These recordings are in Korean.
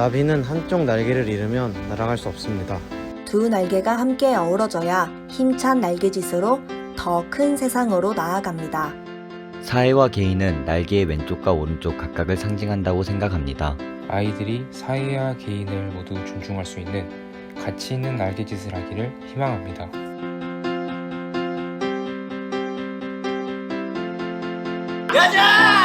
나비는 한쪽 날개를 잃으면 날아갈 수 없습니다. 두 날개가 함께 어우러져야 힘찬 날개짓으로 더 큰 세상으로 나아갑니다. 사회와 개인은 날개의 왼쪽과 오른쪽 각각을 상징한다고 생각합니다. 아이들이 사회와 개인을 모두 존중할 수 있는 가치 있는 날개짓을 하기를 희망합니다. 그다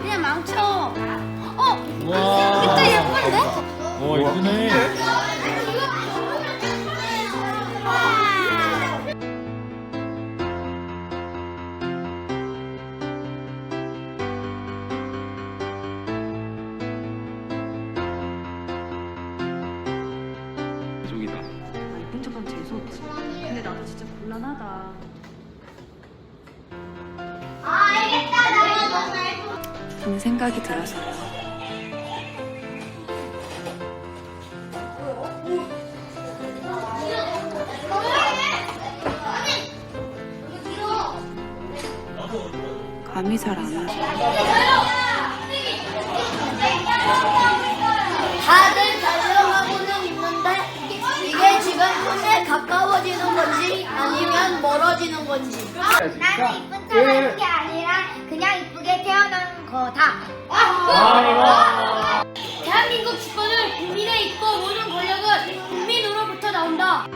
그냥 망쳐. 어? 와. 이것도 예쁜데? 오 이쁘네 든 생각이 들어서요. 감이 잘 안 와서. 다들 달려가고는 있는데 이게 지금 꿈에 가까워지는 건지 아니면 멀어지는 건지. 나는 이쁜 척 하는 게 아니라 그냥 이쁘게 태어난 거다. 대한민국 주권은 국민에 있고 모든 권력은 국민으로부터 나온다.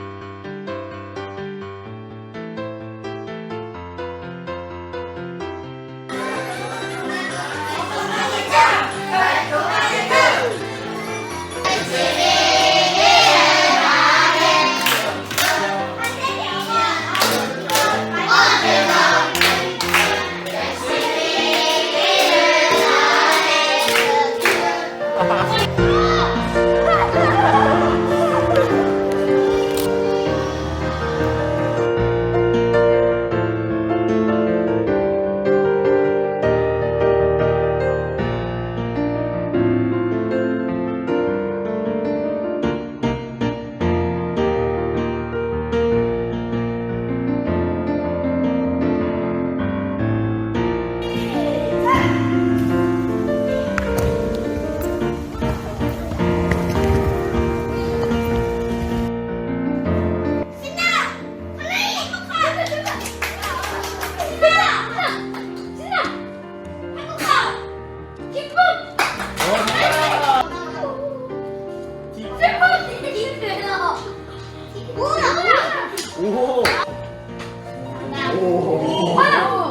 분노,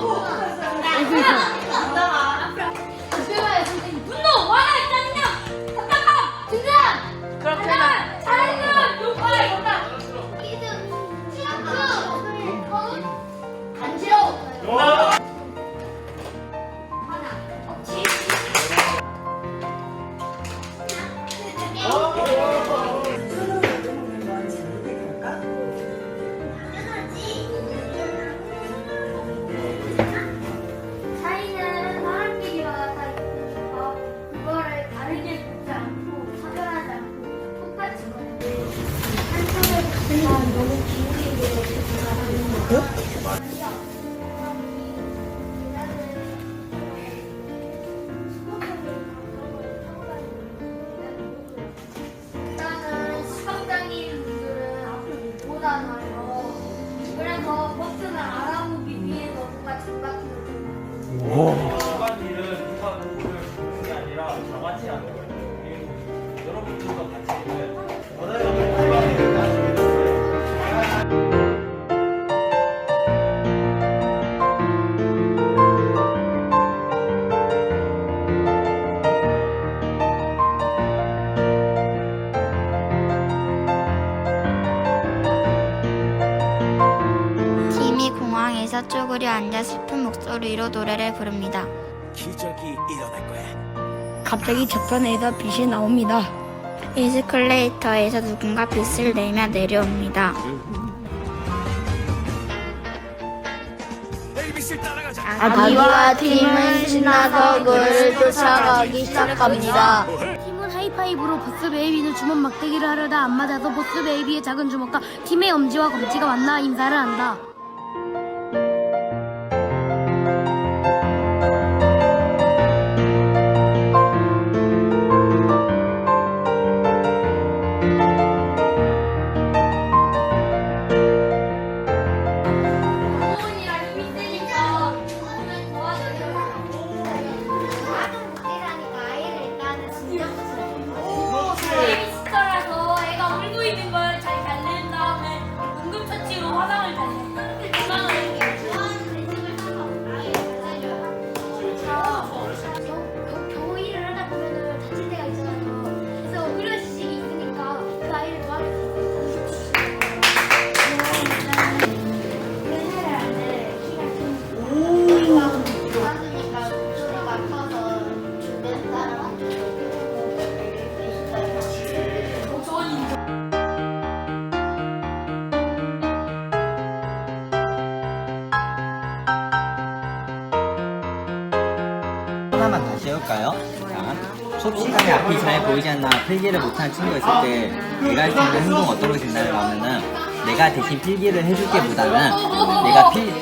중간중간 팀이 공항에서 쪼그려 슬픈 목 소리로 노래를 부릅니다. 갑자기 저편에서 빛이 나옵니다. 에스컬레이터에서 누군가 빛을 내며 내려옵니다. 아기와 팀은 신나서 그를 쫓아가기 시작합니다. 팀은 하이파이브로 보스 베이비는 주먹 막대기를 하려다 안 맞아서 보스 베이비의 작은 주먹과 팀의 엄지와 검지가 만나 인사를 한다. 자, 수업 시간에 앞이 잘 보이지 않나 필기를 못하는 친구가 있을 때 내가 할 수 있는 행동 어떤 것이 있나요? 하면은 내가 대신 필기를 해줄게보다는 내가 필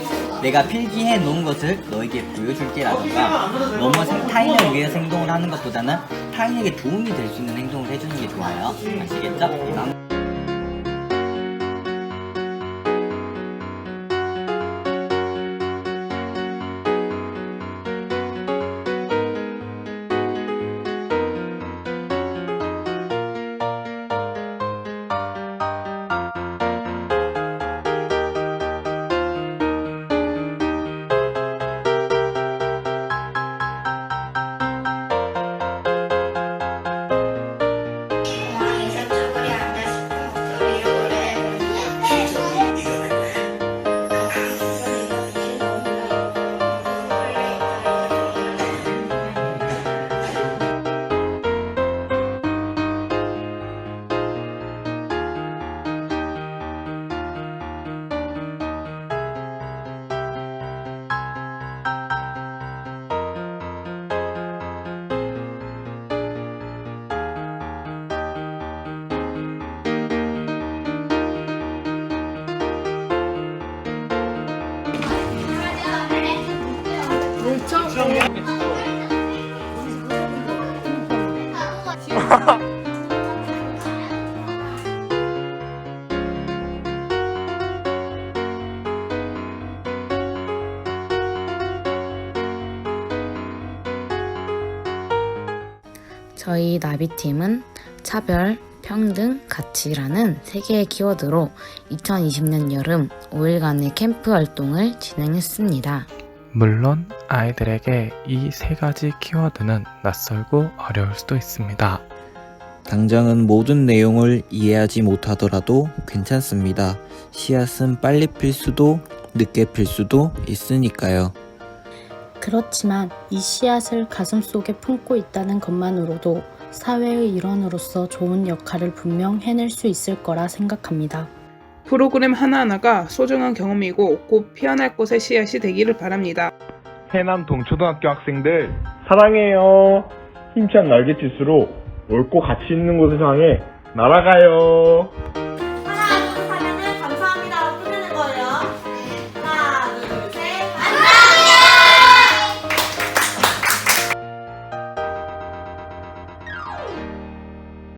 내가 필기해 놓은 것을 너에게 보여줄게라던가 너무 생- 타인을 위해서 행동을 하는 것보다는 타인에게 도움이 될 수 있는 행동을 해주는 게 좋아요. 아시겠죠? 이방 저희 나비팀은 차별, 평등, 가치라는 세 개의 키워드로 2020년 여름 5일간의 캠프 활동을 진행했습니다. 물론 아이들에게 이 세 가지 키워드는 낯설고 어려울 수도 있습니다. 당장은 모든 내용을 이해하지 못하더라도 괜찮습니다. 씨앗은 빨리 필 수도 늦게 필 수도 있으니까요. 그렇지만 이 씨앗을 가슴 속에 품고 있다는 것만으로도 사회의 일원으로서 좋은 역할을 분명 해낼 수 있을 거라 생각합니다. 프로그램 하나하나가 소중한 경험이고 꼭 피어날 곳의 씨앗이 되기를 바랍니다. 해남 동초등학교 학생들 사랑해요. 힘찬 날갯짓으로 옳고 가치 있는 곳을 향해 날아가요.